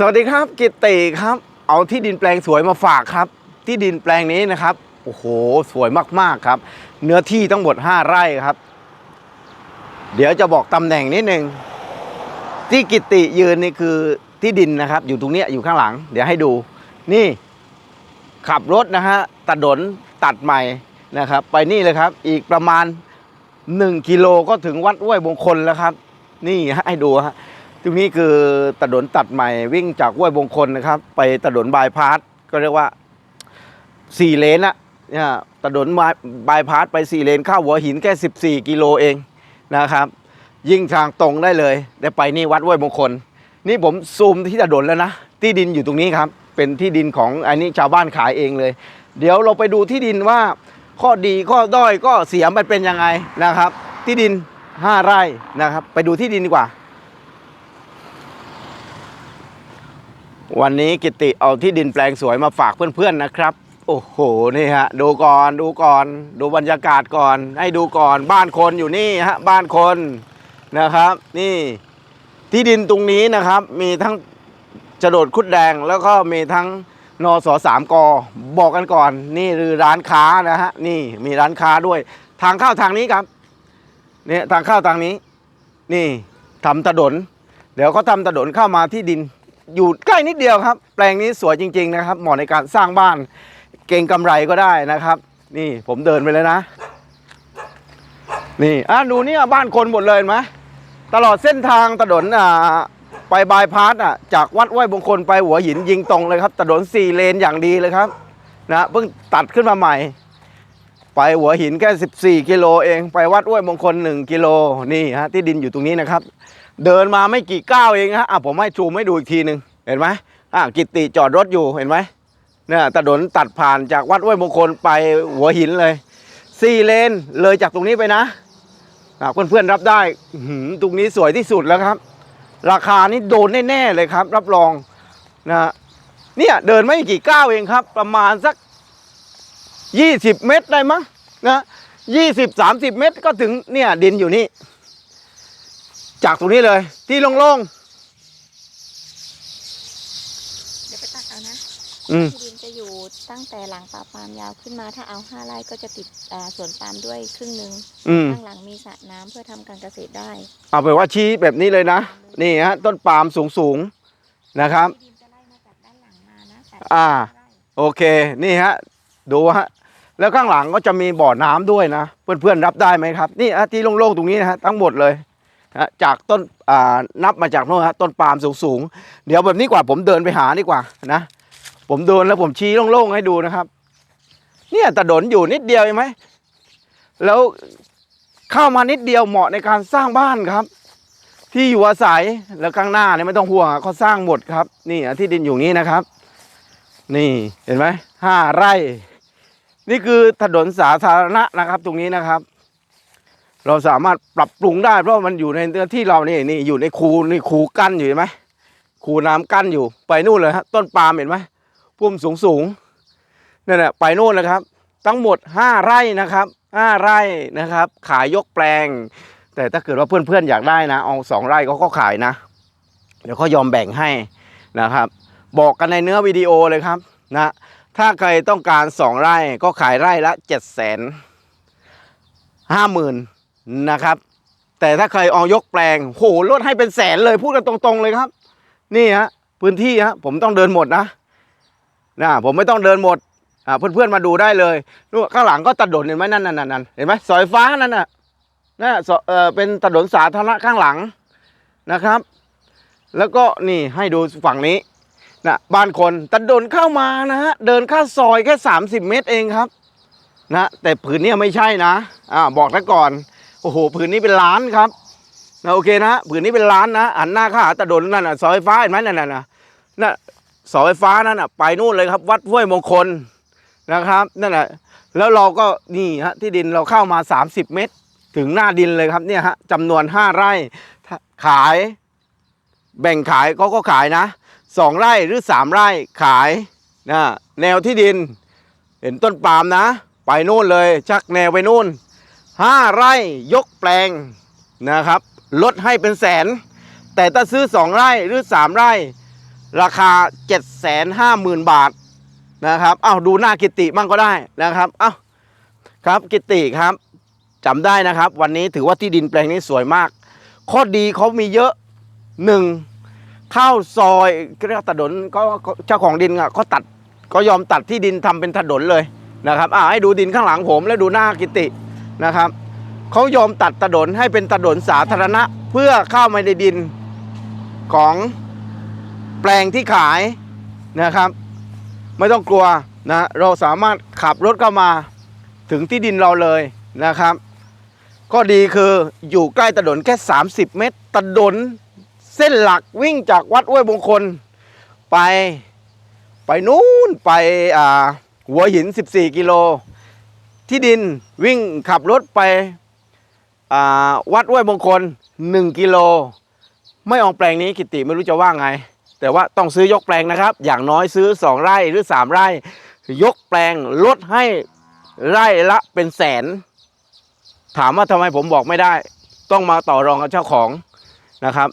สวัสดีครับกิตติครับ เอาที่ดินแปลงสวยมาฝากครับ ที่ดินแปลงนี้นะครับโอ้โหสวยมากๆครับ เนื้อที่ทั้งหมด5ไร่ครับ เดี๋ยวจะบอกตำแหน่งนิดนึงที่กิตติยืนนี่คือที่ดินนะครับ อยู่ตรงเนี้ยอยู่ข้างหลัง เดี๋ยวให้ดู นี่ ขับรถนะฮะตัดดนตัดใหม่นะครับ ไปนี่เลยครับ อีกประมาณ 1 กิโลก็ถึงวัดห้วยมงคลแล้วครับ นี่ฮะให้ดูฮะ ตรงนี้คือถนนตัดใหม่วิ่งจากห้วยบงคลนะครับ ไปถนนบายพาสก็เรียกว่าสี่เลนอะเนี่ยถนนบายพาสไปสี่เลนเข้าหัวหินแค่ 14 กิโลเองนะครับ ยิ่งทางตรงได้เลยได้ไปนี่วัดห้วยมงคล นี่ผมซูมที่ถนนแล้วนะ ที่ดินอยู่ตรงนี้ครับ เป็นที่ดินของอันนี้ชาวบ้านขายเองเลย เดี๋ยวเราไปดูที่ดินว่า ข้อดีข้อด้อยก็เสียมันเป็นยังไงนะครับ ที่ดิน 5 ไร่นะครับ ไปดูที่ดินดีกว่า วันนี้กิติเอาที่ดินแปลงสวยมาฝากเพื่อนๆนะครับ โอ้โหนี่ฮะดูก่อนดูก่อน ดูบรรยากาศก่อน ให้ดูก่อนบ้านคนอยู่นี่ฮะบ้านคนนะครับ นี่ที่ดินตรงนี้นะครับ มีทั้งจรดคุดแดงแล้วก็มีทั้งนอสอสามกอบอกกันก่อน นี่คือร้านค้านะฮะนี่มีร้านค้าด้วย ทางเข้าทางนี้ครับเนี่ยทางเข้าทางนี้ นี่ทำถนนเดี๋ยวเขาทำถนนเข้ามาที่ดิน อยู่ใกล้นิดเดียวครับ แปลงนี้สวยจริง ๆนะครับ เหมาะในการสร้างบ้านเก่งกำไรก็ได้นะครับ นี่ผมเดินไปเลยนะ นี่อะดูเนี่ยบ้านคนหมดเลยไหมตลอดเส้นทางถนนอ่าไปบายพาสอะจากวัดห้วยบงคลไปหัวหินยิงตรงเลยครับถนนสี่เลนอย่างดีเลยครับนะเพิ่งตัดขึ้นมาใหม่ ไปหัวหินแค่ 14 กิโลเอง ไปวัดห้วยมงคล 1 กิโลนี่ฮะที่ดินอยู่ตรงนี้นะครับ เดินมาไม่กี่ก้าวเองฮะอะผมให้ซูมให้ดูอีกทีหนึ่งเห็นไหมอะกิตติจอดรถอยู่เห็นไหมเนี่ยถนนตัดผ่านจากวัดห้วยมงคลไปหัวหินเลยสี่เลนเลยจากตรงนี้ไปนะเพื่อนๆรับได้หือตรงนี้สวยที่สุดแล้วครับ ราคานี่โดนแน่ๆเลยครับ รับรองนะฮะเนี่ยเดินไม่กี่ก้าวเองครับ ประมาณสัก 20 เมตรได้มั้งนะยี่สิบสามสิบเมตรก็ถึงเนี่ยดินอยู่นี่ จากตรงนี้เลย ที่โล่งเดี๋ยวไปตักเอานะๆอืม ที่ดินจะอยู่ตั้งแต่หลังป่าปาล์มยาวขึ้นมา ถ้าเอาห้าไร่ก็จะติดอ่าสวนปาล์มด้วยครึ่งหนึ่งอืม ข้างหลังมีสระน้ำเพื่อทำการเกษตรได้เอาไปนว่าชี้แบบนี้เลยนะ นี่ฮะต้นปาล์มสูงๆนะครับ ที่ดินจะไล่มาจากด้านหลังมานะแต่อ่าห้ไร่ โอเค นี่ฮะ ดูฮะ แล้วข้างหลังก็จะมีบ่อน้ำด้วยนะ เพื่อนๆรับได้ไหมครับ นี่ฮะที่โล่งๆตรงนี้นะฮะทั้งหมดเลยฮะ จากต้นนับมาจากโน่นฮะต้นปาล์มสูงๆ เดี๋ยวแบบนี้กว่าผมเดินไปหาดีกว่านะ ผมเดินแล้วผมชี้โล่งๆให้ดูนะครับ เนี่ยตะดนอยู่นิดเดียวเองไหมแล้วเข้ามานิดเดียวเหมาะในการสร้างบ้านครับ ที่อยู่อาศัยแล้วข้างหน้าเนี่ยไม่ต้องห่วงเขาสร้างหมดครับ นี่อะที่ดินอยู่นี้นะครับ นี่เห็นไหมห้าไร่ นี่คือถนนสาธารณะนะครับ ตรงนี้นะครับ เราสามารถปรับปรุงได้ เพราะมันอยู่ในเนื้อที่เรานี่นี่อยู่ในคูนี่คูกั้นอยู่เห็นไหมคูน้ำกั้นอยู่ไปนู่นเลยฮะต้นปาล์มเห็นไหมพุ่มสูงสูงนั่นแหละไปนู่นเลยครับ ทั้งหมดห้าไร่นะครับห้าไร่นะครับ ขายยกแปลง แต่ถ้าเกิดว่าเพื่อนๆอยากได้นะเอาสองไร่เขาก็ขายนะ เดี๋ยวเขายอมแบ่งให้นะครับ บอกกันในเนื้อวิดีโอเลยครับนะถ้าใครต้องการสองไร่ก็ขายไร่ละเจ็ดแสนห้าหมื่น นะครับ แต่ถ้าใครเอยกแปลงโหลดให้เป็นแสนเลยพูดกันตรงๆเลยครับ นี่ฮะพื้นที่ฮะผมต้องเดินหมดนะนะผมไม่ต้องเดินหมดอ่าเพื่อนๆมาดูได้เลยนู่นข้างหลังก็ตัดดนเห็นไหมนั่นนั่นนั่นเห็นไหมสายฟ้านั่นน่ะนั่นน่ะเออเป็นถนนสาธารณะข้างหลังนะครับ แล้วก็นี่ให้ดูฝั่งนี้นะบ้านคนต่เดินเข้ามานะฮะเดินข้าซอยแค่ 30 เมตรเองครับนะแต่ผืนนี้ไม่ใช่นะอ่าบอกแล้วก่อน อ้โหผืนนี้เป็นล้านครับนะโอเคนะผืนนี้เป็นล้านนะหันหน้าข้าหาตะดนนั่นน่ะเสาไฟฟ้าเห็นไหมนั่นน่ะนะน่ะเสาไฟฟ้านั่นน่ะไปนู่นเลยครับ วัดห้วยมงคลนะครับนั่นแหละแล้วเราก็นี่ฮะที่ดินเราเข้ามา 30 เมตร ถึงหน้าดินเลยครับเนี่ยฮะจำนวน 5 ไร่ขาย แบ่งขายเขาก็ขายนะสองไร่หรือสามไร่ขายนะแนวที่ดิน เห็นต้นปาล์มนะ ไปนู่นเลย ชักแนวไปนู่น ห้าไร่ยกแปลงนะครับ ลดให้เป็นแสน แต่ถ้าซื้อสองไร่หรือสามไร่ ราคา750,000บาทนะครับเอ้าดูหน้ากิติมั่งก็ได้นะครับเอ้าครับกิติครับจำได้นะครับ วันนี้ถือว่าที่ดินแปลงนี้สวยมาก ข้อดีเขามีเยอะหนึ่งเข้าซอยเรียกถนนก็เจ้าของดินอะเขาตัดก็ยอมตัดที่ดินทำเป็นถนนเลยนะครับอ่าให้ดูดินข้างหลังผมแล้วดูหน้ากิติ นะครับเขายอมตัดถนนให้เป็นถนนสาธารณะ เพื่อเข้ามาในดินของแปลงที่ขายนะครับ ไม่ต้องกลัวนะเราสามารถขับรถเข้ามาถึงที่ดินเราเลยนะครับ ก็ดีคืออยู่ใกล้ถนนแค่ 30 เมตรถนนเส้นหลักวิ่งจากวัดห้วยมงคล ไปไปนู้นไปหัวหิน 14 กิโล ที่ดินวิ่งขับรถไปวัดห้วยมงคล 1 กิโล ไม่ออกแปลงนี้กิติไม่รู้จะว่าไง แต่ว่าต้องซื้อยกแปลงนะครับ อย่างน้อยซื้อ 2 ไร่หรือ 3 ไร่ ยกแปลงลดให้ไร่ละเป็นแสน ถามว่าทำไมผมบอกไม่ได้ ต้องมาต่อรองกับเจ้าของนะครับ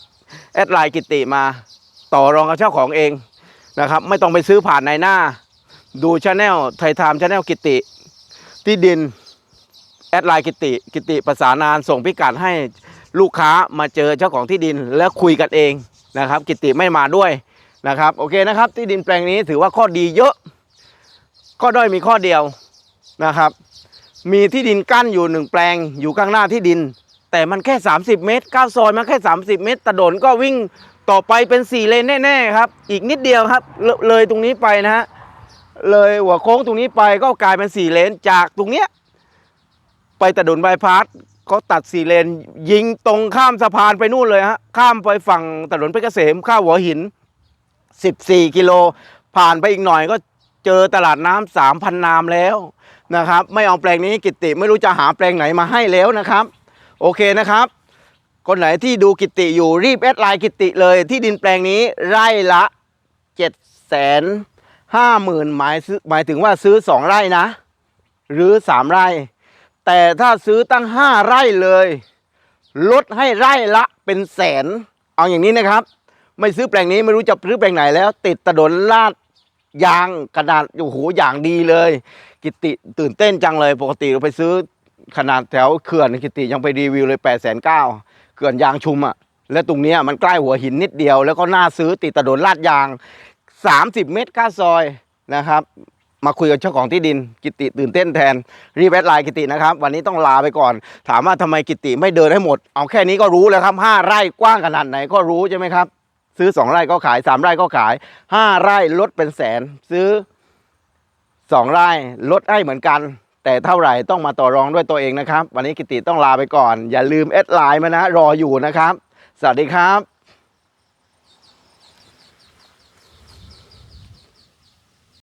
แอดไลน์กิติมาต่อรองกับเจ้าของเองนะครับ ไม่ต้องไปซื้อผ่านในหน้า ดูชาแนลไทยไทม์ชาแนลกิติ ที่ดินแอดไลน์กิติกิติประสานงานส่งพิกัดให้ลูกค้ามาเจอเจ้าของที่ดินแล้วคุยกันเองนะครับ กิติไม่มาด้วยนะครับโอเคนะครับ ที่ดินแปลงนี้ถือว่าข้อดีเยอะ ข้อด้อยมีข้อเดียวนะครับ มีที่ดินกั้นอยู่หนึ่งแปลงอยู่ข้างหน้าที่ดิน แต่มันแค่ 30 เมตรก้าวซอยมันแค่ 30 เมตรถนนก็วิ่งต่อไปเป็น 4 เลนแน่ๆครับ อีกนิดเดียวครับ เลเลยตรงนี้ไปนะฮะ เลยหัวโค้งตรงนี้ไปก็กลายเป็น4เลนจากตรงเนี้ยไปถนนบายพาสเขาตัด4เลน ยิงตรงข้ามสะพานไปนู่นเลยฮะข้ามไปฝั่งถนนเพชรเกษมข้าหัวหิน 14 กิโล ผ่านไปอีกหน่อยก็เจอตลาดน้ำสามพันนามแล้วนะครับ ไม่เอาแปลงนี้กิติไม่รู้จะหาแปลงไหนมาให้แล้วนะครับ โอเคนะครับ คนไหนที่ดูกิติอยู่รีบแอดไลน์กิติเลยที่ดินแปลงนี้ไร่ละ7จ็ดแสน ห้าหมื่นหมายซื้อหมายถึงว่าซื้อ2ไร่นะ หรือ3ไร่ แต่ถ้าซื้อตั้ง5ไร่เลย ลดให้ไร่ละเป็นแสน เอาอย่างนี้นะครับ ไม่ซื้อแปลงนี้ไม่รู้จะซื้อแปลงไหนแล้ว ติดถนนลาดยางกระดาษโอ้โหอย่างดีเลย กิติตื่นเต้นจังเลย ปกติเราไปซื้อขนาดแถวเขื่อนกิติยังไปรีวิวเลย8ปดแสนเก้าเขื่อนยางชุมอะ่ะและตรงนี้มันใกล้หัวหินนิดเดียว แล้วก็น่าซื้อติดถนนลาดยาง 30 เมตรก้าซอยนะครับ มาคุยกับเจ้าของที่ดินกิติตื่นเต้นแทน รีบแอดไลน์กิตินะครับ วันนี้ต้องลาไปก่อน ถามว่าทำไมกิติไม่เดินให้หมด เอาแค่นี้ก็รู้แล้วครับห้าไร่กว้างขนาดไหนก็รู้ใช่ไหมครับ ซื้อสองไร่ก็ขายสามไร่ก็ขายห้าไร่ลดเป็นแสน ซื้อสองไร่ลดให้เหมือนกัน แต่เท่าไหร่ต้องมาต่อรองด้วยตัวเองนะครับ วันนี้กิติต้องลาไปก่อน อย่าลืมแอดไลน์มานะรออยู่นะครับ สวัสดีครับ